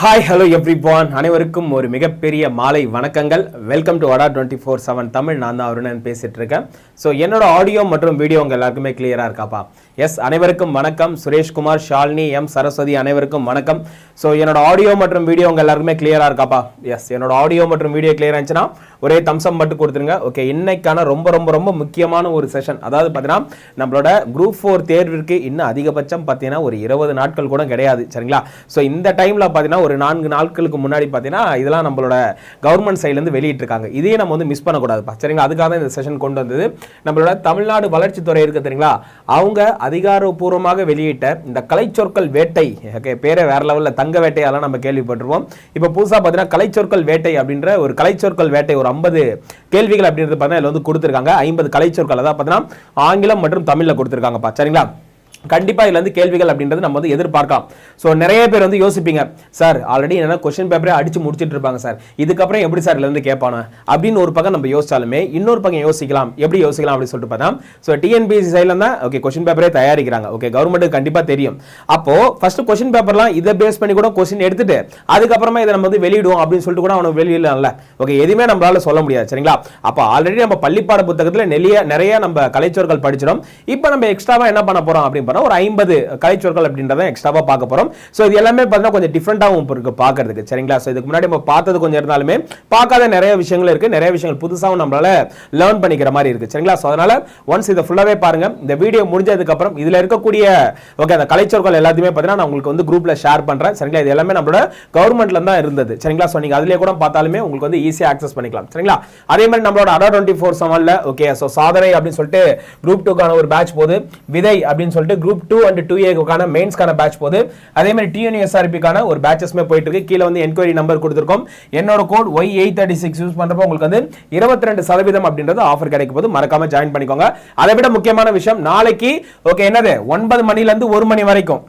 Hi hello every பான் அனைவருக்கும் ஒரு மிகப்பெரிய மாலை வணக்கங்கள். Welcome to vada twenty four seven Tamil நான் தான் அருணன் பேசிகிட்டு இருக்கேன் ஸோ என்னோட ஆடியோ மற்றும் வீடியோ உங்கள் எல்லாருக்குமே கிளியராக இருக்காப்பா? எஸ் அனைவருக்கும் வணக்கம். சுரேஷ்குமார் ஷாலினி எம் சரஸ்வதி அனைவருக்கும் வணக்கம். ஸோ என்னோட ஆடியோ மற்றும் வீடியோ உங்கள் எல்லாருக்குமே கிளியராக இருக்காப்பா? எஸ் என்னோட ஆடியோ மற்றும் வீடியோ கிளியரா இருந்துச்சுன்னா ஒரே தம்சம் மட்டும் கொடுத்துருங்க. ஓகே இன்னைக்கான ரொம்ப ரொம்ப ரொம்ப முக்கியமான ஒரு செஷன் அதாவது பார்த்தீங்கன்னா நம்மளோட குரூப் ஃபோர் தேர்விற்கு இன்னும் அதிகபட்சம் பார்த்தீங்கன்னா ஒரு இருபது நாட்கள் கூட கிடையாது. சரிங்களா? ஸோ இந்த டைமில் பார்த்தீங்கன்னா ஒரு நான்கு நாட்களுக்கு முன்னாடி பார்த்தீங்கன்னா இதெல்லாம் நம்மளோட கவர்மெண்ட் சைட்லேருந்து வெளியிட்டிருக்காங்க. இதையும் நம்ம வந்து மிஸ் பண்ணக்கூடாதுப்பா. சரிங்களா? அதுக்காக தான் இந்த செஷன் கொண்டு வந்தது. நம்மளோட தமிழ்நாடு வளர்ச்சித்துறை இருக்கு தெரியுங்களா? அவங்க அதிகாரப்பூர்வமாக வெளியிட்ட இந்த கலைச்சொற்கள் வேட்டை ஓகே பேரே வேற லெவலில் தங்க வேட்டையெல்லாம் நம்ம கேள்விப்பட்டிருவோம் இப்போ புதுசாக பார்த்தீங்கன்னா கலைச்சொற்கள் வேட்டை அப்படின்ற ஒரு கலைச்சொற்கள் வேட்டை ஒரு ஐம்பது கேள்விகள் அப்படின்றது பார்த்தீங்கன்னா இதில் வந்து கொடுத்துருக்காங்க. ஐம்பது கலைச்சொற்கள் அதாவது பார்த்தீங்கன்னா ஆங்கிலம் மற்றும் தமிழில் கொடுத்துருக்காங்கப்பா. சரிங்களா? கண்டிப்பாக இதில் வந்து கேள்விகள் அப்படின்றது நம்ம வந்து எதிர்பார்க்கலாம். ஸோ நிறைய பேர் வந்து யோசிப்பீங்க சார் ஆல்ரெடி என்ன கொஸ்டின் பேப்பரே அடித்து முடிச்சிட்டு இருப்பாங்க சார். இதுக்கப்புறம் எப்படி சார் இதுலேருந்து கேட்பானு? அப்படின்னு ஒரு பக்கம் நம்ம யோசிச்சாலுமே இன்னொரு பக்கம் யோசிக்கலாம். எப்படி யோசிக்கலாம் அப்படின்னு சொல்லிட்டு பார்த்தா ஸோ டிஎன்பிஎஸ்சி சைடில் தான் ஓகே கொஸ்டின் பேப்பரே தயாரிக்கிறாங்க. ஓகே கவர்மெண்ட்டுக்கு கண்டிப்பாக தெரியும். அப்போது ஃபஸ்ட்டு கொஸ்டின் பேப்பர்லாம் இதை பேஸ் பண்ணி கூட கொஸ்டின் எடுத்துட்டு அதுக்கப்புறமா இதை நம்ம வந்து வெளியிடுவோம் அப்படின்னு சொல்லிட்டு கூட அவனுக்கு வெளியிடலாம்ல ஓகே எதுவுமே நம்மளால சொல்ல முடியாது சரிங்களா? அப்போ ஆல்ரெடி நம்ம பள்ளிப்பாட புத்தகத்தில் நிறைய நிறைய நம்ம கலைச்சோர்கள் படிச்சிடும். இப்போ நம்ம எக்ஸ்ட்ராவாக என்ன பண்ண போகிறோம் அப்படின்னு போகிறோம் ஒரு ஐம்பது கலைச்சொற்கள் அப்படின்றத எக்ஸ்ட்ராவாக பார்க்க போறோம். ஸோ இது எல்லாமே பார்த்தீங்கன்னா கொஞ்சம் டிஃப்ரெண்டாகவும் இருக்கு பார்க்கறதுக்கு. சரிங்களா? ஸோ இதுக்கு முன்னாடி நம்ம பார்த்தது கொஞ்சம் இருந்தாலுமே பார்க்காத நிறைய விஷயங்கள் இருக்கு. நிறைய விஷயங்கள் புதுசாகவும் நம்மளால லேர்ன் பண்ணிக்கிற மாதிரி இருக்கு. சரிங்களா? ஸோ அதனால ஒன்ஸ் இதை ஃபுல்லாவே பாருங்க. இந்த வீடியோ முடிஞ்சதுக்கு அப்புறம் இருக்கக்கூடிய ஓகே அந்த கலைச்சொற்கள் எல்லாத்தையுமே பார்த்தீங்கன்னா நான் உங்களுக்கு வந்து குரூப்ல ஷேர் பண்றேன். சரிங்களா? இது எல்லாமே நம்மளோட கவர்மெண்ட்ல தான் இருந்தது. சரிங்களா? ஸோ நீங்கள் அதிலே கூட பார்த்தாலுமே உங்களுக்கு வந்து ஈஸியாக ஆக்சஸ் பண்ணிக்கலாம். சரிங்களா? அதே மாதிரி நம்மளோட அடா டுவெண்ட்டி ஃபோர் செவன்ல ஓகே ஸோ சாதனை அப்படின்னு சொல்லிட்டு குரூப் டூக்கான ஒரு பேட்ச் போது விதை அப்படின்னு சொல்லிட்டு குரூப் டூ அண்ட் டூ ஏக்கான மெயின்ஸ்க்கான பேட்ச் போது அதே மாதிரி டிஎன்எஸ்ஆர்பிக்கான ஒரு பேட்சஸ்மே போயிட்டு இருக்கு. கீழே வந்து என்கொயரி நம்பர் கொடுத்துருக்கோம். என்னோட code Y eight thirty six use பண்ணுறப்போ உங்களுக்கு வந்து இருபத்தி ரெண்டு சதவீதம் அப்படின்றது ஆஃபர் கிடைக்கும் போது மறக்காம ஜாயின் பண்ணிக்கோங்க. அதை விட முக்கியமான விஷயம் நாளைக்கு ஓகே என்னது? ஒன்பது மணிலேருந்து ஒரு மணி வரைக்கும்.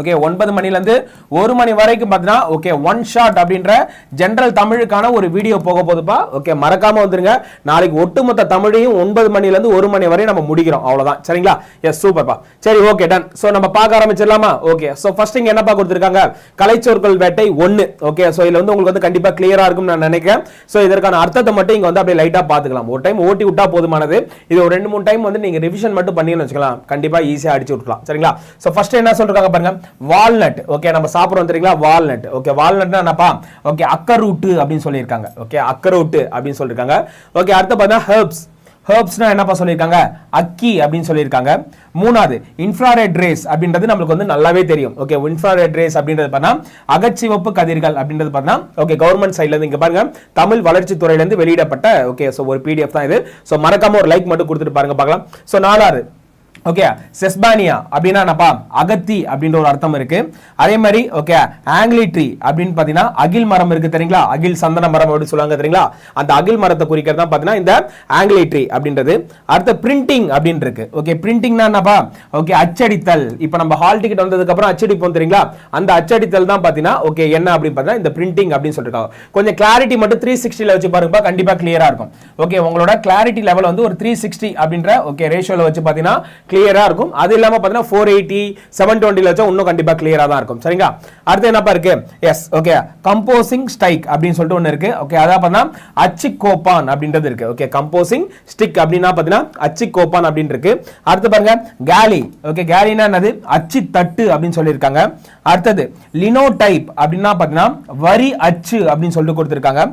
ஓகே ஒன்பது மணிலேருந்து ஒரு மணி வரைக்கும் பார்த்தீங்கன்னா ஓகே ஒன் ஷாட் அப்படின்ற ஜென்ரல் தமிழுக்கான ஒரு வீடியோ போக போகுதுப்பா. ஓகே மறக்காமல் வந்துருங்க. நாளைக்கு ஒட்டுமொத்த தமிழையும் ஒன்பது மணிலேருந்து ஒரு மணி வரையும் நம்ம முடிக்கிறோம். அவ்வளோதான் சரிங்களா? எஸ் சூப்பர்ப்பா சரி ஓகே டன் ஸோ நம்ம பார்க்க ஆரம்பிச்சிடலாமா? ஓகே ஸோ ஃபர்ஸ்ட் இங்கே என்னப்பா கொடுத்துருக்காங்க? கலைச்சொற்கள் வேட்டை ஒன்று ஓகே ஸோ இதில் வந்து உங்களுக்கு வந்து கண்டிப்பாக கிளியராக இருக்கும்னு நான் நினைக்கிறேன். ஸோ இதற்கான அர்த்தத்தை மட்டும் இங்கே வந்து அப்படியே லைட்டாக பார்த்துக்கலாம். ஒரு டைம் ஓட்டி விட்டா போதுமானது. இது ஒரு ரெண்டு மூணு டைம் வந்து நீங்கள் ரிவிஷன் மட்டும் பண்ணிங்கன்னு வச்சுக்கலாம். கண்டிப்பாக ஈஸியாக அடிச்சு விட்டுலாம் சரிங்களா? ஸோ ஃபஸ்ட்டு என்ன சொல்றாங்க பாருங்க. வால்நட் ஓகே நம்ம சாப்பிடுறோம் தெரியுங்களா? வால்நட் ஓகே வால்நட்னா என்னப்பா? ஓகே அக்கரூட்டு அப்படின்னு சொல்லியிருக்காங்க. ஓகே அக்கரூட்டு அப்படின்னு சொல்லியிருக்காங்க. ஓகே அடுத்து பார்த்தா ஹெர்ப்ஸ் ஹெர்ப்ஸ்னா என்னப்பா சொல்லியிருக்காங்க? அக்கி அப்படின்னு சொல்லியிருக்காங்க. மூணாவது இன்ஃப்ராரெட் ரேஸ் அப்படின்றது நம்மளுக்கு வந்து நல்லாவே தெரியும். ஓகே இன்ஃப்ராரெட் ரேஸ் அப்படின்றது பார்த்தா அகச்சிவப்பு கதிர்கள் அப்படின்றது பார்த்தா ஓகே கவர்மெண்ட் சைட்லேருந்து இங்கே பாருங்க தமிழ் வளர்ச்சி துறையிலேருந்து வெளியிடப்பட்ட ஓகே ஸோ ஒரு பிடிஎஃப் தான் இது. ஸோ மறக்காம ஒரு லைக் மட்டும் கொடுத்துட்டு பாருங்க பார்க்கலாம். ஸோ நாலாவது ஓகே செஸ்பானியா அப்படின்னா என்னப்பா அகத்தி அப்படின்ற ஒரு அர்த்தம் இருக்கு. அதே மாதிரி ஓகே ஆங்கிலி ட்ரீ அப்படின்னு பாத்தீங்கன்னா அகில் மரம் இருக்கு தெரியுங்களா? அகில் சந்தன மரம் அப்படின்னு சொல்லுவாங்க தெரியுங்களா? அந்த அகில் மரத்தை குறிக்கிறது தான் பாத்தீங்கன்னா இந்த ஆங்கிலி ட்ரீ அப்படின்றது. அடுத்த பிரிண்டிங் அப்படின்னு இருக்கு. ஓகே பிரிண்டிங்னா என்னப்பா ஓகே அச்சடித்தல். இப்போ நம்ம ஹால் டிக்கெட் வந்ததுக்கு அப்புறம் அச்சடிப்போம் தெரியுங்களா? அந்த அச்சடித்தல் தான் பாத்தீங்கன்னா ஓகே என்ன அப்படின்னு பார்த்தீங்கன்னா இந்த பிரிண்டிங் அப்படின்னு சொல்லிருக்காங்க. கொஞ்சம் கிளாரிட்டி மட்டும் த்ரீ சிக்ஸ்டியில் வச்சு பாருங்கப்பா கண்டிப்பாக கிளியராக இருக்கும். ஓகே உங்களோட கிளாரிட்டி லெவல் வந்து ஒரு த்ரீ சிக்ஸ்டி அப்படின்ற ஓகே ரேஷியோவில் வச்சு பார்த்தீங்கன்னா கிளியராக இருக்கும். அது இல்லாமல் பார்த்தீங்கன்னா ஃபோர் எயிட்டி செவன் டுவெண்ட்டில வச்சா இன்னும் கண்டிப்பாக கிளியராக தான் இருக்கும். சரிங்களா? அடுத்து என்னப்பா இருக்கு? எஸ் ஓகே கம்போசிங் ஸ்டைக் அப்படின்னு சொல்லிட்டு ஒன்று இருக்கு. ஓகே அதான் பார்த்தீங்கன்னா அச்சு கோப்பான் அப்படின்றது இருக்கு. ஓகே கம்போசிங் ஸ்டிக் அப்படின்னா பார்த்தீங்கன்னா அச்சு கோப்பான் அப்படின்னு இருக்கு. அடுத்து பாருங்க கேலி ஓகே கேலினா என்னது? அச்சு தட்டு அப்படின்னு சொல்லியிருக்காங்க. அடுத்தது லினோ டைப் அப்படின்னா பார்த்தீங்கன்னா வரி அச்சு அப்படின்னு சொல்லிட்டு கொடுத்துருக்காங்க.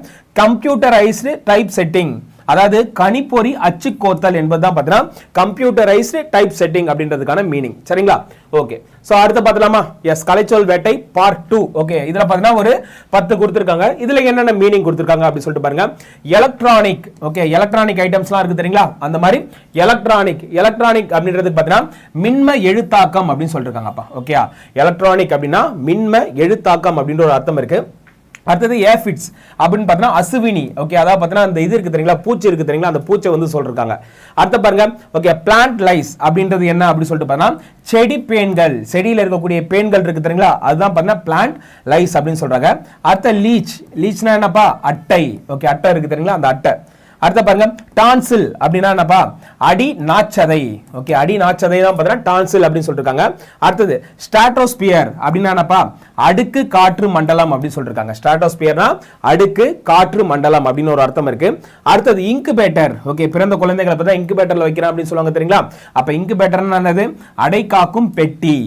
கம்ப்யூட்டரைஸ்டு டைப் செட்டிங் அதாவது கணிப்பொறி அச்சு கோத்தல் என்பது தான் பார்த்தீங்கன்னா கம்ப்யூட்டரைஸ்டு டைப் செட்டிங் அப்படின்றதுக்கான மீனிங் சரிங்களா? ஓகே ஸோ அடுத்து பார்த்தலாமா எஸ் கலைச்சொல் வேட்டை பார்ட் டூ ஓகே இதில் பார்த்தீங்கன்னா ஒரு பத்து கொடுத்துருக்காங்க. இதில் என்னென்ன மீனிங் கொடுத்துருக்காங்க அப்படின்னு சொல்லிட்டு பாருங்க. எலக்ட்ரானிக் ஓகே எலக்ட்ரானிக் ஐட்டம்ஸ்லாம் இருக்குது தெரியுங்களா? அந்த மாதிரி எலக்ட்ரானிக் எலக்ட்ரானிக் அப்படின்றதுக்கு பார்த்தீங்கன்னா மின்ம எழுத்தாக்கம் அப்படின்னு சொல்லிருக்காங்கப்பா. ஓகே எலக்ட்ரானிக் அப்படின்னா மின்ம எழுத்தாக்கம் அப்படின்ற ஒரு அர்த்தம் இருக்குது அடுத்தது ஏஃபிட்ஸ் அப்படின்னு பார்த்தீங்கன்னா அசுவினி. ஓகே அதாவது பார்த்தீங்கன்னா அந்த இது இருக்கு தெரியுங்களா? பூச்சி இருக்கு தெரியுங்களா? அந்த பூச்சை வந்து சொல்லிருக்காங்க. அடுத்த பாருங்க ஓகே பிளான்ட் லைஸ் அப்படின்றது என்ன அப்படின்னு சொல்லிட்டு பார்த்தீங்கன்னா செடி பேன்கள். செடியில் இருக்கக்கூடிய பேன்கள் இருக்கு தெரியுங்களா? அதுதான் பார்த்தீங்கன்னா பிளான்ட் லைஸ் அப்படின்னு சொல்றாங்க. அடுத்த லீச் லீச்னா என்னப்பா? அட்டை. ஓகே அட்டை இருக்கு தெரியுங்களா? அந்த அட்டை. அடுத்த பாருங்க டான்சில் அப்படின்னா என்னப்பா? அடி நாச்சதை. ஓகே அடி நாச்சதை தான் பார்த்தீங்கன்னா டான்சில் அப்படின்னு சொல்லிருக்காங்க. அடுத்தது ஸ்டாட்டோஸ்பியர் அப்படின்னா என்னப்பா? அடுக்கு காற்று மண்டலம் அப்படின்னு சொல்லிருக்காங்க. ஸ்டாட்டோஸ்பியர்னா அடுக்கு காற்று மண்டலம் அப்படின்னு ஒரு அர்த்தம் இருக்கு. அடுத்தது இன்குபேட்டர். ஓகே பிறந்த குழந்தைகளை பார்த்தா இன்குபேட்டர்ல வைக்கிறேன் அப்படின்னு சொல்லுவாங்க தெரியுங்களா? அப்ப இன்குபேட்டர்னா என்னது? அடைக்காக்கும் பெட்டி.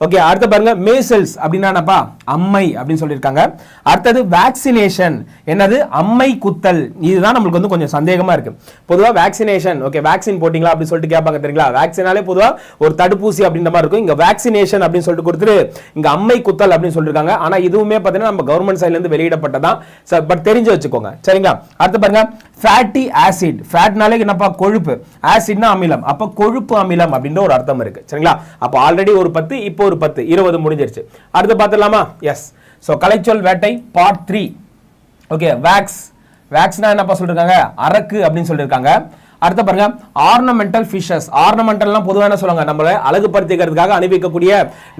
ஓகே அடுத்து பாருங்க மேசல்ஸ் அப்படின்னா அம்மை அப்படின்னு சொல்லியிருக்காங்க. அடுத்தது வேக்சினேஷன் என்னது? அம்மை குத்தல். இதுதான் நம்மளுக்கு வந்து கொஞ்சம் சந்தேகமா இருக்கு. பொதுவாக வேக்சினேஷன் ஓகே வேக்சின் போட்டிங்களா அப்படின்னு சொல்லிட்டு கேட்பாங்க தெரியுங்களா? வேக்சினாலே பொதுவாக ஒரு தடுப்பூசி அப்படின்ற மாதிரி இருக்கும். இங்க வேக்சினேஷன் அப்படின்னு சொல்லிட்டு கொடுத்துட்டு இங்க அம்மை குத்தல் அப்படின்னு சொல்லியிருக்காங்க. ஆனா இதுவுமே பார்த்தீங்கன்னா நம்ம கவர்மெண்ட் சைட்ல இருந்து வெளியிடப்பட்டதான். பட் தெரிஞ்சு வச்சுக்கோங்க. சரிங்களா? அடுத்து பாருங்க ஃபேட்டி ஆசிட் ஃபேட்னாலே என்னப்பா? கொழுப்பு. ஆசிட்னா அமிலம். அப்போ கொழுப்பு அமிலம் அப்படின்ற ஒரு அர்த்தம் இருக்கு. சரிங்களா? அப்போ ஆல்ரெடி ஒரு பத்து இப்போ ஒரு பத்து. இருபது முடிஞ்சிருச்சு. அடுத்து பார்த்துடலாமா? எஸ் ஸோ கலைச்சொல் வேட்டை பார்ட் த்ரீ ஓகே வேக்ஸ் வேக்ஸ்னா என்னப்பா சொல்லியிருக்காங்க அரக்கு அப்படின்னு சொல்லியிருக்காங்க அடுத்த பாருங்க ஆர்னமெண்டல் ஃபிஷஸ் ஆர்னமெண்டல்லாம் பொதுவாக என்ன சொல்லுவாங்க? நம்மளை அழகுபடுத்திக்கிறதுக்காக அணிவிக்கக்கூடிய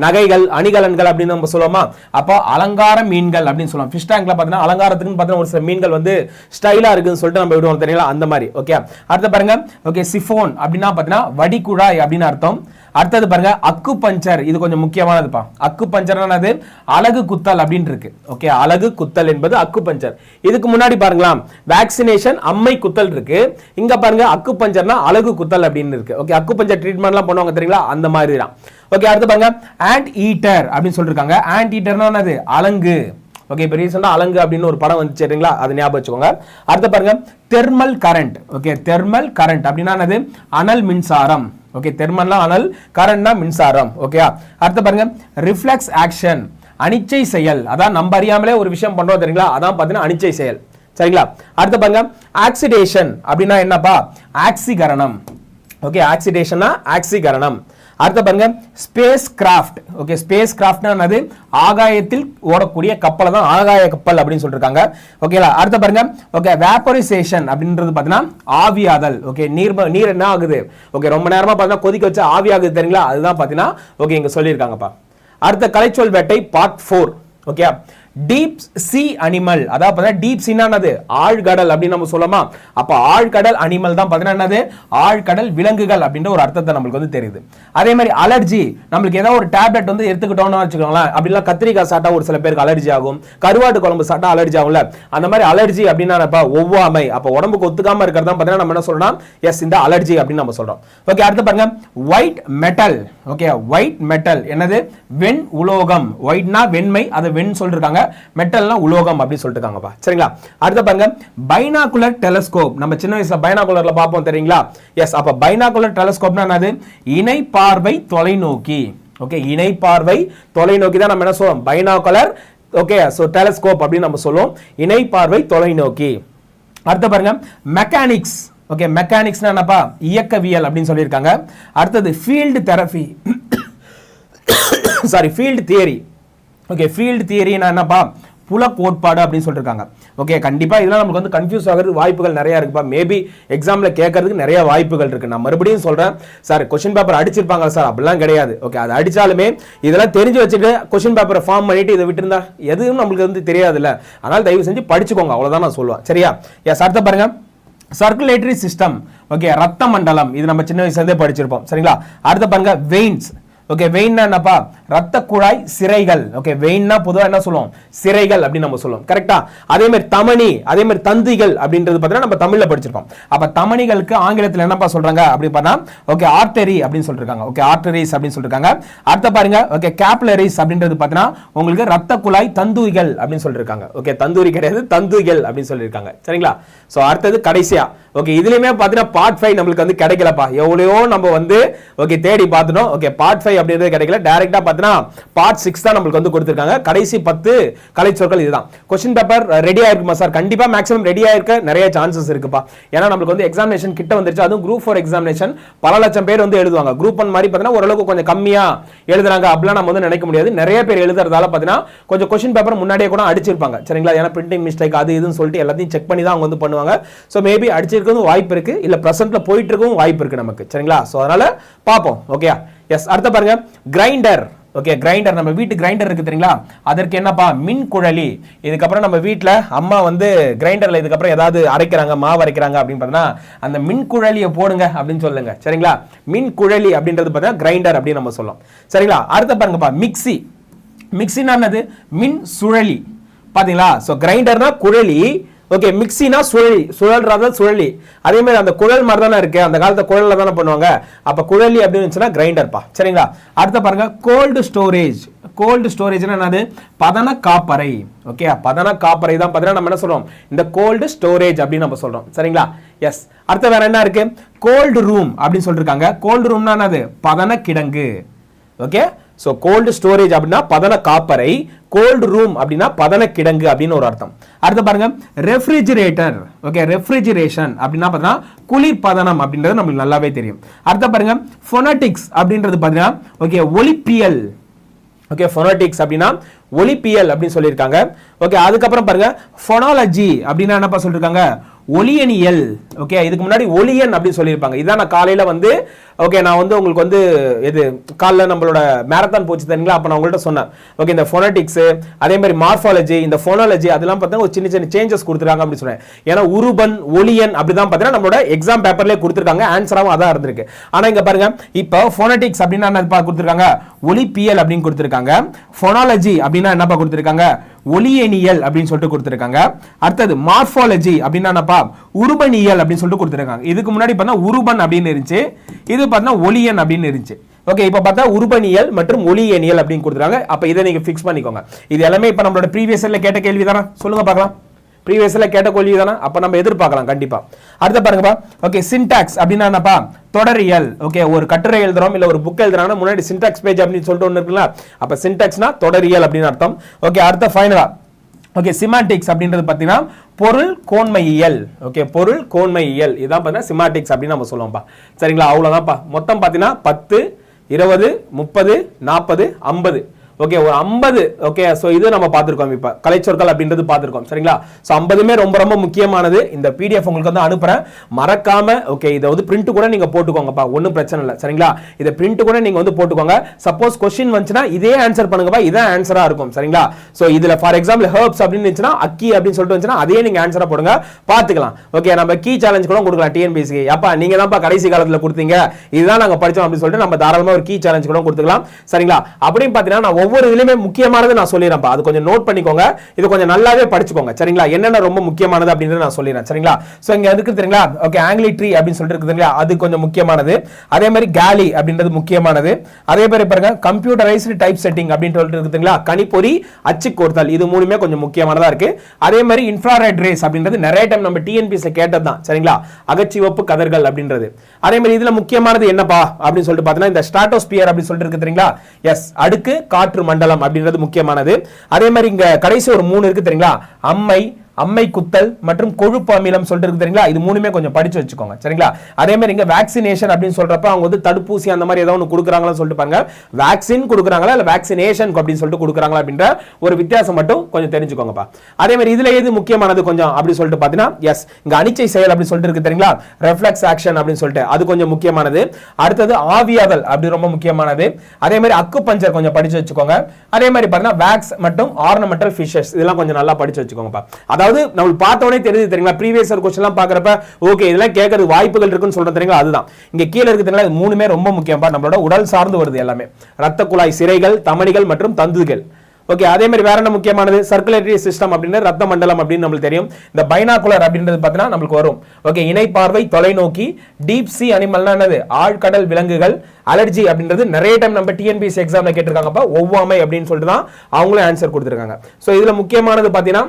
நகைகள் அணிகலன்கள் அப்படின்னு நம்ம சொல்லுவோமா? அப்போ அலங்கார மீன்கள் அப்படின்னு சொல்லுவோம். ஃபிஷ் டேங்க்ல பார்த்தீங்கன்னா அலங்காரத்துக்கு பார்த்தீங்கன்னா ஒரு சில மீன்கள் வந்து ஸ்டைலாக இருக்குன்னு சொல்லிட்டு நம்ம விடுவோம் தெரியல அந்த மாதிரி ஓகே அடுத்த பாருங்க ஓகே சிஃபோன் அப்படின்னா பார்த்தீங்கன்னா வடிகுழாய் அப்படின்னு அர்த்தம். அடுத்தது பாருங்க அக்கு பஞ்சர் இது கொஞ்சம் முக்கியமானதுப்பா. அக்கு பஞ்சர்னது அழகு குத்தல் அப்படின்னு இருக்கு. ஓகே அழகு குத்தல் என்பது அக்கு பஞ்சர் இதுக்கு முன்னாடி பாருங்களாம் வேக்சினேஷன் அம்மை குத்தல் இருக்கு. இங்க பாருங்க அக்கு பஞ்சர்னா அழகு குத்தல் அப்படின்னு இருக்கு. ஓகே அக்கு பஞ்சர் ட்ரீட்மெண்ட்லாம் பண்ணுவாங்க தெரியுங்களா? அந்த மாதிரி தான் ஓகே அடுத்து பாருங்க ஆண்ட் ஈட்டர் அப்படின்னு சொல்லிருக்காங்க. ஆண்ட் ஈட்டர்னா என்னது? அலங்கு. ஓகே இப்போ ரீசெண்டாக அலங்கு அப்படின்னு ஒரு படம் வந்துச்சு சரிங்களா? அது ஞாபகம் வச்சுக்கோங்க. அடுத்து பாருங்க thermal current okay thermal current அப்படின்னா என்னது? அனல் மின்சாரம். ஓகே தெர்மல்னா அனல் கரண்ட்னா மின்சாரம். ஓகே அடுத்து பாருங்க. ரிஃப்ளெக்ஸ் ஆக்ஷன் அனிச்சை செயல். அதான் நம்ம அறியாமலே ஒரு விஷயம் பண்றோம் தெரியுங்களா? அதான் பார்த்தீங்கன்னா அனிச்சை செயல். சரிங்களா? அடுத்து பாருங்க. ஆக்சிடேஷன் அப்படின்னா என்னப்பா? ஆக்சிகரணம் ஓகே ஆக்சிடேஷன்னா ஆக்சிகரணம் அடுத்த பாருங்க ஸ்பேஸ் கிராஃப்ட் ஓகே ஸ்பேஸ் கிராஃப்ட்னா என்னது? ஆகாயத்தில் ஓடக்கூடிய கப்பலை தான் ஆகாய கப்பல் அப்படின்னு சொல்லிருக்காங்க. ஓகேங்களா அடுத்த பாருங்க ஓகே வேப்பரைசேஷன் அப்படின்றது பார்த்தீங்கன்னா ஆவியாதல். ஓகே நீர் நீர் என்ன ஆகுது? ஓகே ரொம்ப நேரமா பார்த்தீங்கன்னா கொதிக்க வச்சு ஆவியாகுது தெரியுங்களா? அதுதான் பார்த்தீங்கன்னா ஓகே இங்க சொல்லியிருக்காங்கப்பா. அடுத்த கலைச்சொல் வேட்டை part four okay deep sea animal அதாவது பார்த்தீங்கன்னா டீப் சீனானது ஆழ்கடல் அப்படின்னு நம்ம சொல்லலாமா? அப்ப ஆழ்கடல் அனிமல் தான் பார்த்தீங்கன்னா என்னது? ஆழ்கடல் விலங்குகள் அப்படின்ற ஒரு அர்த்தத்தை நம்மளுக்கு வந்து தெரியுது. அதே மாதிரி அலர்ஜி நம்மளுக்கு ஏதாவது ஒரு டேப்லெட் வந்து எடுத்துக்கிட்டோம்னு வச்சுக்கோங்களேன். அப்படிலாம் கத்திரிக்காய் சாப்பிட்டா ஒரு சில பேருக்கு அலர்ஜி ஆகும். கருவாட்டு குழம்பு சாப்பிட்டா அலர்ஜி ஆகும்ல. அந்த மாதிரி அலர்ஜி அப்படின்னா ஒவ்வாமை. அப்ப உடம்புக்கு ஒத்துக்காம இருக்கிறதா பார்த்தீங்கன்னா நம்ம என்ன சொல்லலாம் எஸ் இந்த அலர்ஜி அப்படின்னு நம்ம சொல்றோம். ஓகே அடுத்து பாருங்க. White metal okay white metal என்னது? வெண் உலோகம். ஒயிட்னா வெண்மை. அதை வெண் சொல்லிருக்காங்க. மெட்டல்னா உலோகம் அப்படின்னு சொல்லிட்டு இருக்காங்கப்பா. சரிங்களா? அடுத்த பாருங்க பைனாகுலர் டெலஸ்கோப். நம்ம சின்ன வயசுல பைனாகுலர்ல பார்ப்போம் தெரியுங்களா? எஸ் அப்ப பைனாகுலர் டெலஸ்கோப்னா என்னது? இணை பார்வை தொலைநோக்கி. ஓகே இணை பார்வை தொலைநோக்கி தான் நம்ம என்ன சொல்றோம்? பைனாகுலர் ஓகே ஸோ டெலஸ்கோப் அப்படின்னு நம்ம சொல்லுவோம். இணை பார்வை தொலைநோக்கி. அடுத்த பாருங்க மெக்கானிக்ஸ் ஓகே மெக்கானிக்ஸ்னா என்னப்பா? இயக்கவியல் அப்படின்னு சொல்லியிருக்காங்க. அடுத்தது field therapy sorry field theory okay field தியரினா என்னப்பா? புல கோட்பாடு அப்படின்னு சொல்லியிருக்காங்க ஓகே கண்டிப்பாக இதெல்லாம் நமக்கு வந்து கன்ஃபியூஸ் ஆகிறது வாய்ப்புகள் நிறையா இருக்குப்பா. மேபி எக்ஸாமில் கேட்கறதுக்கு நிறைய வாய்ப்புகள் இருக்குது நான் மறுபடியும் சொல்கிறேன் சார் கொஷின் பேப்பர் அடிச்சிருப்பாங்க சார் அப்படிலாம் கிடையாது. ஓகே அது அடித்தாலுமே இதெல்லாம் தெரிஞ்சு வச்சுட்டு கொஷின் பேப்பரை ஃபார்ம் பண்ணிட்டு இதை விட்டுருந்தா எதுவும் நம்மளுக்கு வந்து தெரியாதுல்ல. அதனால் தயவு செஞ்சு படிச்சுக்கோங்க. அவ்வளோதான் நான் சொல்லுவேன். சரியா? எஸ் அடுத்த பாருங்க. சர்க்குலேட்டரி சிஸ்டம் ஓகே ரத்த மண்டலம். இது நம்ம சின்ன வயசுலேருந்தே படிச்சிருப்போம். சரிங்களா? அடுத்த பாருங்க வெயின்ஸ் ஓகே வெயின்னா என்னப்பா? ரத்த குழாய் சிறைகள் ஓகே வெயின்னா பொதுவாக என்ன சொல்லுவோம்? சிறைகள் அப்படின்னு நம்ம சொல்லுவோம். கரெக்டா அதே மாதிரி தமனி அதே மாதிரி தந்திகள் அப்படின்றது பார்த்தீங்கன்னா நம்ம தமிழ்ல படிச்சிருப்போம் அப்ப தமணிகளுக்கு ஆங்கிலத்தில் என்னப்பா சொல்றாங்க அப்படி பார்த்தா ஓகே ஆர்டரி அப்படின்னு சொல்லிருக்காங்க. ஓகே ஆர்டரிஸ் அப்படின்னு சொல்லிருக்காங்க. அடுத்த பாருங்க ஓகே கேப்லரிஸ் அப்படின்றது பார்த்தீங்கன்னா உங்களுக்கு ரத்த குழாய் தந்துகள் அப்படின்னு சொல்லிருக்காங்க. ஓகே தந்தூரி கிடையாது தந்துகள் அப்படின்னு சொல்லியிருக்காங்க சரிங்களா? ஸோ அடுத்தது கடைசியா. ஓகே இதுலயுமே பார்த்தீங்கன்னா பார்ட் ஃபைவ் நம்மளுக்கு வந்து கிடைக்கலப்பா. எவ்வளோ நம்ம வந்து ஓகே தேடி பார்த்துட்டோம். ஓகே பார்ட் ஃபைவ் அப்படின்றது கிடைக்கல. டைரக்டா பார்த்தீங்கன்னா பார்ட் சிக்ஸ் தான் நம்மளுக்கு வந்து கொடுத்துருக்காங்க. கடைசி பத்து கலை சொற்கள் இதுதான் கொஸ்டின் பேப்பர் ரெடி ஆயிருக்குமா சார் கண்டிப்பா மேக்ஸிமம் ரெடி ஆயிருக்க நிறைய சான்சஸ் இருக்குப்பா. ஏன்னா நம்மளுக்கு வந்து எக்ஸாமினேஷன் கிட்ட வந்துருச்சு. அதுவும் குரூப் ஃபோர் எக்ஸாமினேஷன் பல லட்சம் பேர் வந்து எழுதுவாங்க. குரூப் ஒன் மாதிரி பார்த்தீங்கன்னா ஓரளவுக்கு கொஞ்சம் கம்மியா எழுதுறாங்க. அப்படிலாம் நம்ம வந்து நினைக்க முடியாது. நிறைய பேர் எழுதுறதால பார்த்தீங்கன்னா கொஞ்சம் கொஸ்டின் பேப்பர் முன்னாடியே கூட அடிச்சிருப்பாங்க. சரிங்களா? ஏன்னா பிரிண்டிங் மிஸ்டேக் அது இதுன்னு சொல்லிட்டு எல்லாத்தையும் செக் பண்ணி தான் அவங்க வந்து பண்ணுவாங்க. ஸோ மேபி அடிச்சிருக்கவும் வாய்ப்பு இருக்கு. இல்லை ப்ரெசென்ட்ல போயிட்டு இருக்கவும் வாய்ப்பு இருக்கு நமக்கு. சரிங்களா? ஸோ அதனால பார்ப்போம் ஓகே எஸ் அடுத்த பாருங்க கிரைண்டர் ஓகே கிரைண்டர் நம்ம வீட்டு கிரைண்டர் இருக்கு தெரியுங்களா? அதற்கு என்னப்பா? மின் குழலி. இதுக்கப்புறம் நம்ம வீட்டில் அம்மா வந்து கிரைண்டரில் இதுக்கப்புறம் ஏதாவது அரைக்கிறாங்க மாவு அரைக்கிறாங்க அப்படின்னு பார்த்தீங்கன்னா அந்த மின் குழலியை போடுங்க அப்படின்னு சொல்லுங்க. சரிங்களா? மின் குழலி அப்படின்றது பார்த்தீங்கன்னா கிரைண்டர் அப்படின்னு நம்ம சொல்லலாம் சரிங்களா? அடுத்த பாருங்கப்பா மிக்ஸி மிக்சின்னா என்னது? மின் சுழலி. பார்த்தீங்களா ஸோ கிரைண்டர்னா குழலி ஓகே மிக்சினா சுழலி சுழல்றதா சுழலி. அதே மாதிரி அந்த குழல் மாதிரி தானே இருக்கு. அந்த காலத்துல குழல்ல தானே பண்ணுவாங்க. அப்ப குழலி அப்படின்னு இருந்துச்சுன்னா கிரைண்டர்ப்பா. சரிங்களா? அடுத்த பாருங்க கோல்டு ஸ்டோரேஜ் கோல்டு ஸ்டோரேஜ்னா என்னது? பதன காப்பறை. ஓகே பதன காப்பறை தான் பார்த்தீங்கன்னா நம்ம என்ன சொல்றோம்? இந்த கோல்டு ஸ்டோரேஜ் அப்படின்னு நம்ம சொல்றோம். சரிங்களா? எஸ் அடுத்த வேற என்ன இருக்கு? கோல்டு ரூம் அப்படின்னு சொல்லிருக்காங்க. கோல்டு ரூம்னா என்னது? பதன கிடங்கு. ஓகே ஸோ கோல்டு ஸ்டோரேஜ் அப்படின்னா பதன காப்பரை கோல்டு ரூம் அப்படின்னா பதன கிடங்கு அப்படின்னு ஒரு அர்த்தம். அடுத்து பாருங்க ரெஃப்ரிஜிரேட்டர் ஓகே ரெஃப்ரிஜிரேஷன் அப்படின்னா பார்த்தீங்கன்னா குளிர் பதனம் அப்படின்றது நம்மளுக்கு நல்லாவே தெரியும். அடுத்து பாருங்க ஃபொனட்டிக்ஸ் அப்படின்றது பார்த்தீங்கன்னா ஓகே ஒலிப்பியல் ஓகே ஃபொனட்டிக்ஸ் அப்படின்னா ஒலிப்பியல் அப்படின்னு சொல்லியிருக்காங்க. ஓகே அதுக்கப்புறம் பாருங்க ஃபொனாலஜி அப்படின்னா என்னப்பா சொல்லியிருக்காங்க? ஒலியனியல் ஓகே இதுக்கு முன்னாடி ஒலியன் அப்படின்னு சொல்லியிருப்பாங்க. இதான் நான் காலையில் வந்து ஓகே நான் வந்து உங்களுக்கு வந்து இது காலைல நம்மளோட மேரத்தான் போச்சு தெரியுங்களா? அப்போ நான் உங்கள்கிட்ட சொன்னேன். ஓகே இந்த ஃபோனட்டிக்ஸு அதே மாதிரி மார்ஃபாலஜி இந்த ஃபோனாலஜி அதெல்லாம் பார்த்தா ஒரு சின்ன சின்ன சேஞ்சஸ் கொடுத்துருக்காங்க அப்படின்னு சொன்னேன் ஏன்னா உருபன் ஒலியன் அப்படிதான் பார்த்தீங்கன்னா நம்மளோட எக்ஸாம் பேப்பர்லேயே கொடுத்துருக்காங்க. ஆன்சராகவும் அதான் இருந்திருக்கு. ஆனால் இங்கே பாருங்க இப்போ ஃபோனட்டிக்ஸ் அப்படின்னா என்னப்பா கொடுத்துருக்காங்க? ஒலிபியல் அப்படின்னு கொடுத்துருக்காங்க. ஃபோனாலஜி அப்படின்னா என்னப்பா கொடுத்துருக்காங்க? ஒலியனியல் அப்படின்னு சொல்லிட்டு கொடுத்துருக்காங்க. அடுத்தது மார்ஃபாலஜி அப்படின்னா என்னப்பா? உருபனியல் அப்படின்னு சொல்லிட்டு கொடுத்துருக்காங்க. இதுக்கு முன்னாடி பார்த்தா உருபன் அப்படின்னு இருந்துச்சு. இது பார்த்தா ஒளியன் அப்படின்னு இருந்துச்சு. ஓகே இப்போ பார்த்தா உருபனியல் மற்றும் ஒளியனியல் அப்படின்னு கொடுத்துருக்காங்க. அப்போ இதை நீங்கள் ஃபிக்ஸ் பண்ணிக்கோங்க. இது எல்லாமே இப்போ நம்மளோட ப்ரீவியஸ் கேட்ட கேள்வி தானே சொல்லுங்க பார்க்கலாம். ப்ரீவியஸில் கேட்ட கேள்வி தானே அப்போ நம்ம எதிர்பார்க்கலாம் கண்டிப்பாக அடுத்த பாருங்கப்பா. ஓகே சின்டாக்ஸ் அப்படின்னா என்னப்பா? தொடரியல். ஓகே ஒரு கட்டுரை எழுதுறோம் இல்லை ஒரு புக் எழுதுறாங்கன்னா முன்னாடி சின்டாக்ஸ் பேஜ் அப்படின்னு சொல்லிட்டு ஒன்று இருக்குல்ல? அப்போ சின்டாக்ஸ்னா தொடரியல் அப்படின்னு அர்த்தம். ஓகே அடுத்த ஃபைனலாக ஓகே சிமாட்டிக்ஸ் அப்படின்றது பார்த்தீங்கன்னா பொருள் கோன்மையியல். ஓகே பொருள் கோன்மையியல். இதான் பார்த்தீங்கன்னா சிமாட்டிக்ஸ் அப்படின்னு நம்ம சொல்லுவோம்ப்பா. சரிங்களா? அவ்வளோதான்ப்பா மொத்தம் பார்த்தீங்கன்னா பத்து இருபது முப்பது நாற்பது ஐம்பது. ஓகே ஒரு ஐம்பது ஓகே ஸோ இது நம்ம பார்த்துருக்கோம் இப்போ. கலைச்சொற்கள் அப்படின்றது பார்த்துருக்கோம் சரிங்களா? ஸோ ஐம்பதுமே ரொம்ப ரொம்ப முக்கியமானது. இந்த பிடிஎஃப் உங்களுக்கு வந்து அனுப்புகிறேன் மறக்காம ஓகே இதை வந்து பிரிண்ட் கூட நீங்கள் போட்டுக்கோங்கப்பா. ஒன்றும் பிரச்சனை இல்லை சரிங்களா? இதை பிரிண்ட் கூட நீங்கள் வந்து போட்டுக்கோங்க. சப்போஸ் கொஸ்டின் வந்துச்சுன்னா இதே ஆன்சர் பண்ணுங்கப்பா. இதான் ஆன்சராக இருக்கும் சரிங்களா? ஸோ இதில் ஃபார் எக்ஸாம்பிள் ஹெர்ப்ஸ் அப்படின்னு இருந்துச்சுன்னா அக்கி அப்படின்னு சொல்லிட்டு வந்துச்சுன்னா அதே நீங்கள் ஆன்சராக போடுங்க. பார்த்துக்கலாம். ஓகே நம்ம கீ சேலஞ்ச் கூட கொடுக்கலாம் டிஎன்பிஎஸ்சி அப்பா நீங்கள் தான்ப்பா கடைசி காலத்தில் கொடுத்தீங்க. இதுதான் நாங்கள் படித்தோம் அப்படின்னு சொல்லிட்டு நம்ம தாராளமாக ஒரு கீ சேலஞ்ச் கூட கொடுத்துக்கலாம் சரிங்களா? அப்படின்னு பார்த்தீங்கன்னா நான் ஒவ்வொரு இதுலையுமே முக்கியமானது நான் சொல்லிடுறேன்ப்பா. அது கொஞ்சம் நோட் பண்ணிக்கோங்க. இது கொஞ்சம் நல்லாவே படிச்சுக்கோங்க. சரிங்களா? என்னென்ன ரொம்ப முக்கியமானது அப்படின்னு நான் சொல்லிடுறேன். சரிங்களா? ஸோ இங்கே இருக்கு தெரியுங்களா? ஓகே ஆங்கிலி ட்ரீ அப்படின்னு சொல்லிட்டு இருக்கு அது கொஞ்சம் முக்கியமானது. அதே மாதிரி கேலி அப்படின்றது முக்கியமானது. அதே மாதிரி பாருங்க கம்ப்யூட்டரைஸ்டு டைப் செட்டிங் அப்படின்னு சொல்லிட்டு இருக்கு கணிப்பொறி அச்சு கோர்த்தல் இது மூணுமே கொஞ்சம் முக்கியமானதாக இருக்கு. அதே மாதிரி இன்ஃப்ராரெட் ரேஸ் அப்படின்றது நிறைய டைம் நம்ம டிஎன்பிஎஸ் கேட்டது தான். சரிங்களா? அகச்சிவப்பு கதர்கள் அப்படின்றது. அதே மாதிரி இதுல முக்கியமானது என்னப்பா? அப்படின்னு சொல்லிட்டு பார்த்தீங்கன்னா இந்த ஸ்டாட்டோஸ்பியர் அப்படின்னு சொல்லிட்டு இருக்கு தெரியுங்களா? எஸ் அடுக்கு காற்று மண்டலம் அப்படின்றது முக்கியமானது. அதே மாதிரி இங்க கடைசி ஒரு மூணு இருக்கு தெரியுங்களா? அம்மை அம்மை குத்தல் மற்றும் கொழுப்பு அமிலம் சொல்லிட்டு இருக்கு தெரியுங்களா? இது மூணுமே கொஞ்சம் படிச்சு வச்சுக்கோங்க. சரிங்களா? அதே மாதிரி இங்க வேக்சினேஷன் அப்படின்னு சொல்றப்ப அவங்க வந்து தடுப்பூசி அந்த மாதிரி ஏதாவது ஒன்று கொடுக்குறாங்களா சொல்லிட்டு பாருங்க. வேக்சின் கொடுக்குறாங்களா? இல்ல வேக்சினேஷன் அப்படின்னு சொல்லிட்டு கொடுக்குறாங்களா அப்படின்ற ஒரு வித்தியாசம் மட்டும் கொஞ்சம் தெரிஞ்சுக்கோங்கப்பா. அதே மாதிரி இதுல எது முக்கியமானது கொஞ்சம் அப்படி சொல்லிட்டு பாத்தீங்கன்னா எஸ் இங்க அனிச்சை செயல் அப்படின்னு சொல்லிட்டு இருக்கு தெரியுங்களா? ரெஃப்ளெக்ஸ் ஆக்ஷன் அப்படின்னு சொல்லிட்டு அது கொஞ்சம் முக்கியமானது. அடுத்தது ஆவியாதல் அப்படி ரொம்ப முக்கியமானது. அதே மாதிரி அக்கு பஞ்சர் கொஞ்சம் படிச்சு வச்சுக்கோங்க. அதே மாதிரி பாத்தீங்கன்னா வேக்ஸ் மற்றும் ஆர்னமெண்டல் ஃபிஷஸ் இதெல்லாம் கொஞ்சம் நல்லா படிச்சு வச்சுக்கோங்கப்பா. அதாவது நம்மளுக்கு பார்த்தோன்னே தெரியுது தெரியுங்களா? ப்ரீவியஸ் கொஸ்டின்லாம் பார்க்குறப்ப ஓகே இதெல்லாம் கேட்கறது வாய்ப்புகள் இருக்குன்னு சொல்றது தெரியுங்களா? அதுதான். இங்கே கீழே இருக்கு தெரியுங்களா இது மூணுமே ரொம்ப முக்கியம்பா நம்மளோட உடல் சார்ந்து வருது எல்லாமே. ரத்த குழாய் சிறைகள் தமணிகள் மற்றும் தந்துகள். ஓகே அதே மாதிரி வேற என்ன முக்கியமானது? சர்க்குலேட்டரி சிஸ்டம் அப்படின்னு ரத்த மண்டலம் அப்படின்னு நம்மளுக்கு தெரியும். இந்த பைனாகுலர் அப்படின்றது பார்த்தீங்கன்னா நம்மளுக்கு வரும். ஓகே இணைப்பார்வை தொலைநோக்கி டீப் சி அனிமல்னா என்னது? ஆழ்கடல் விலங்குகள் அலர்ஜி அப்படின்றது நிறைய டைம் நம்ம டிஎன்பிஎஸ்சி எக்ஸாம்ல கேட்டிருக்காங்கப்பா. ஒவ்வாமை அப்படின்னு சொல்லிட்டு தான் அவங்களும் ஆன்சர் கொடுத்துருக்காங்க. ஸோ இதில் முக்கியமானது பார்த்தீங்கன்னா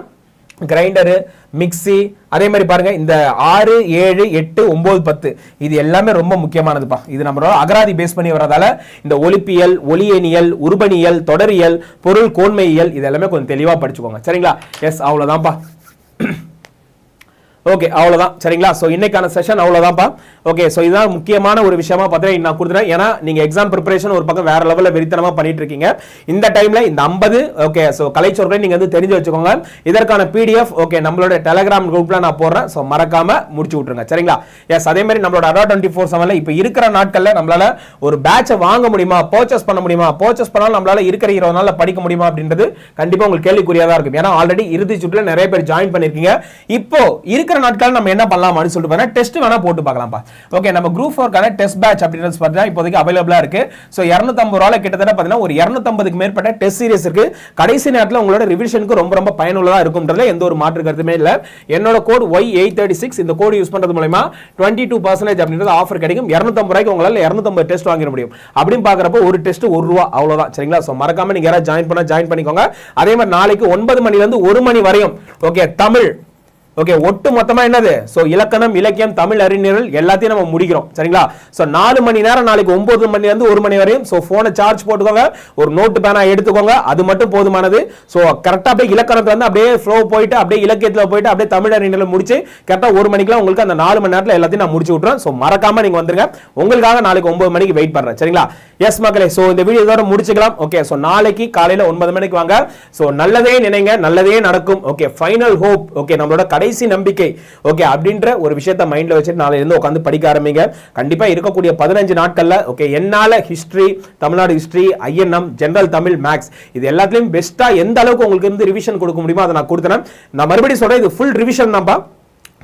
கிரைண்டரு மிக்ஸி அதே மாதிரி பாருங்க இந்த ஆறு ஏழு எட்டு ஒன்பது பத்து இது எல்லாமே ரொம்ப முக்கியமானதுப்பா. இது நம்மளோட அகராதி பேஸ் பண்ணி வர்றதால இந்த ஒலிப்பியல் ஒலியனியல் உருபனியல் தொடரியல் பொருள் கோன்மையியல் இது எல்லாமே கொஞ்சம் தெளிவாக படிச்சுக்கோங்க. சரிங்களா? எஸ் அவ்வளோதான்ப்பா ஓகே அவ்வளோதான் சரிங்களா? ஸோ இன்னைக்கான செஷன் அவ்வளோதான்ப்பா ஓகே ஸோ இதுதான் முக்கியமான ஒரு விஷயமா பார்த்தீங்கன்னா நான் கொடுத்துறேன். ஏன்னா நீங்கள் எக்ஸாம் ப்ரிப்பரேஷன் ஒரு பக்கம் வேற லெவலில் வெறித்தனமாக பண்ணிட்டு இருக்கீங்க. இந்த டைமில் இந்த ஐம்பது ஓகே ஸோ கலைச்சொற்களை நீங்கள் வந்து தெரிஞ்சு வச்சுக்கோங்க. இதற்கான பிடிஎஃப் ஓகே நம்மளோட டெலகிராம் குரூப்பில் நான் போடுறேன். ஸோ மறக்காமல் முடிச்சு விட்டுருங்க. சரிங்களா? எஸ் அதே மாதிரி நம்மளோட அடா டுவெண்ட்டி ஃபோர் செவனில் இப்போ இருக்கிற நாட்களில் நம்மளால ஒரு பேட்சை வாங்க முடியுமா? பர்ச்சேஸ் பண்ண முடியுமா? பர்ச்சேஸ் பண்ணாலும் நம்மளால இருக்கிற இருபது நாளில் படிக்க முடியுமா? அப்படின்றது கண்டிப்பாக உங்களுக்கு கேள்விக்குறியா தான் இருக்கும். ஏன்னா ஆல்ரெடி இறுதி சுற்றுல நிறைய பேர் ஜாயின் பண்ணியிருக்கீங்க இப்போ இருக்கிற நாட்கள் நம்ம என்ன பண்ணலாம்னு சொல்லிட்டு டெஸ்ட் வேணா போட்டு பார்க்கலாம்ப்பா. ஓகே நம்ம குரூப் ஃபோர்க்கான டெஸ்ட் பேட்ச் அப்படின்றது பார்த்தீங்கன்னா இப்போதைக்கு அவைலபிளா இருக்கு. ஸோ இரநூத்தம்பது ரூபாய் கிட்டத்தட்ட பார்த்தீங்கன்னா ஒரு இரநூத்தம்பதுக்கு மேற்பட்ட டெஸ்ட் சீரிஸ் இருக்கு. கடைசி நேரத்தில் உங்களோட ரிவிஷனுக்கு ரொம்ப ரொம்ப பயனுள்ளதா இருக்கும்ன்றதுல எந்த ஒரு மாற்று கருத்துமே இல்லை. என்னோட code Y eight thirty six இந்த கோடு யூஸ் பண்ணுறது மூலமா டுவெண்ட்டி டூ பர்சன்டேஜ் அப்படின்றது ஆஃபர் கிடைக்கும். இரநூத்தம்பது ரூபாய்க்கு உங்களால் இரநூத்தம்பது டெஸ்ட் வாங்கிட முடியும். அப்படின்னு பார்க்குறப்போ ஒரு டெஸ்ட் ஒரு ரூபா அவ்வளோதான் சரிங்களா? ஸோ மறக்காம நீங்கள் யாராவது ஜாயின் பண்ணால் ஜாயின் பண்ணிக்கோங்க. அதே மாதிரி நாளைக்கு ஒன்பது மணிலேருந்து ஒரு மணி வரையும் ஓகே தமிழ் ஓகே ஒட்டு மொத்தமா என்னது? சோ இலக்கணம் இலக்கியம் தமிழ் அறிஞர்கள் எல்லாத்தையும் நம்ம முடிக்கிறோம். சரிங்களா? சோ நாலு மணி நேரம் நாளைக்கு ஒன்பது மணி இருந்து ஒரு மணி வரையும். சோ போனை சார்ஜ் போட்டுக்கோங்க. ஒரு நோட்டு பேனா எடுத்துக்கோங்க. அது மட்டும் போதுமானது. சோ கரெக்டா அப்படியே இலக்கணத்துல வந்து அப்படியே ஃப்ளோ போயிட்டு அப்படியே இலக்கியத்துல போயிட்டு அப்படியே தமிழ் அறிஞர்கள் முடிச்சு கரெக்டா ஒரு மணிக்கெல்லாம் உங்களுக்கு அந்த நாலு மணி நேரத்துல எல்லாத்தையும் நான் முடிச்சு விட்டுறேன். சோ மறக்காம நீங்க வந்துருங்க. உங்களுக்காக நாளைக்கு ஒன்பது மணிக்கு வெயிட் பண்றேன். சரிங்களா? எஸ் மக்களே. சோ இந்த வீடியோ இதோட முடிச்சுக்கலாம். ஓகே சோ நாளைக்கு காலையில ஒன்பது மணிக்கு வாங்க. சோ நல்லதே நினைங்க. நல்லதே நடக்கும். ஓகே ஃபைனல் ஹோப் ஓகே நம்மளோட கடை கடைசி நம்பிக்கை. ஓகே அப்படின்ற ஒரு விஷயத்த மைண்ட்ல வச்சுட்டு நாளைல இருந்து உட்காந்து படிக்க ஆரம்பிங்க. கண்டிப்பா இருக்கக்கூடிய பதினஞ்சு நாட்கள்ல ஓகே என்னால history Tamil Nadu history INM general Tamil maths இது எல்லாத்துலயும் பெஸ்டா எந்த அளவுக்கு உங்களுக்கு இருந்து ரிவிஷன் கொடுக்க முடியுமோ அதை நான் கொடுத்தேன் நான் மறுபடியும் சொல்றேன் இது ஃபுல் ரிவிஷன் தான்ப்பா.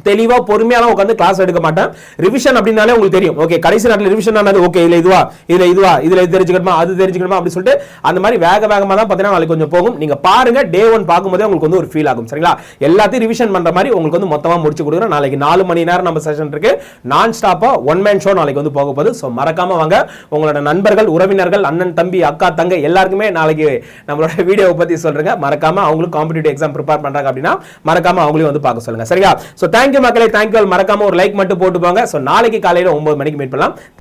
தெளிவாக பொறுமையாக உட்காந்து கிளாஸ் எடுக்க மாட்டேன். ரிவிஷன் அப்படின்னாலே உங்களுக்கு தெரியும். ஓகே கடைசி நேரத்தில் ரிவிஷன் ஆனது ஓகே இல்லை இதுவா இதில் இதுவா இதில் இது தெரிஞ்சுக்கணுமா அது தெரிஞ்சுக்கணுமா அப்படின்னு சொல்லிட்டு அந்த மாதிரி வேக வேகமாக தான் பார்த்தீங்கன்னா நாளைக்கு கொஞ்சம் போகும். நீங்கள் பாருங்க டே ஒன் பார்க்கும்போதே உங்களுக்கு வந்து ஒரு ஃபீல் ஆகும் சரிங்களா? எல்லாத்தையும் ரிவிஷன் பண்ணுற மாதிரி உங்களுக்கு வந்து மொத்தமாக முடிச்சு கொடுக்குறேன். நாளைக்கு நாலு மணி நேரம் நம்ம செஷன் இருக்கு. நான் ஸ்டாப்பாக ஒன் மேன் ஷோ நாளைக்கு வந்து போக போகுது. ஸோ மறக்காம வாங்க. உங்களோட நண்பர்கள் உறவினர்கள் அண்ணன் தம்பி அக்கா தங்க எல்லாருக்குமே நாளைக்கு நம்மளோட வீடியோவை பற்றி சொல்றேங்க. மறக்காம அவங்களும் காம்படிட்டிவ் எக்ஸாம் ப்ரிப்பேர் பண்ணுறாங்க அப்படின்னா மறக்காம அவங்களையும் வந்து பார்க்க சொல்லுங்க சரியா ஸோ தேங்க்யூ மக்களே. தேங்க்யூ மறக்காம ஒரு லைக் மட்டும் போட்டு போங்க ஸோ நாளைக்கு காலையில் ஒன்பது மணிக்கு மீட் பண்ணலாம்.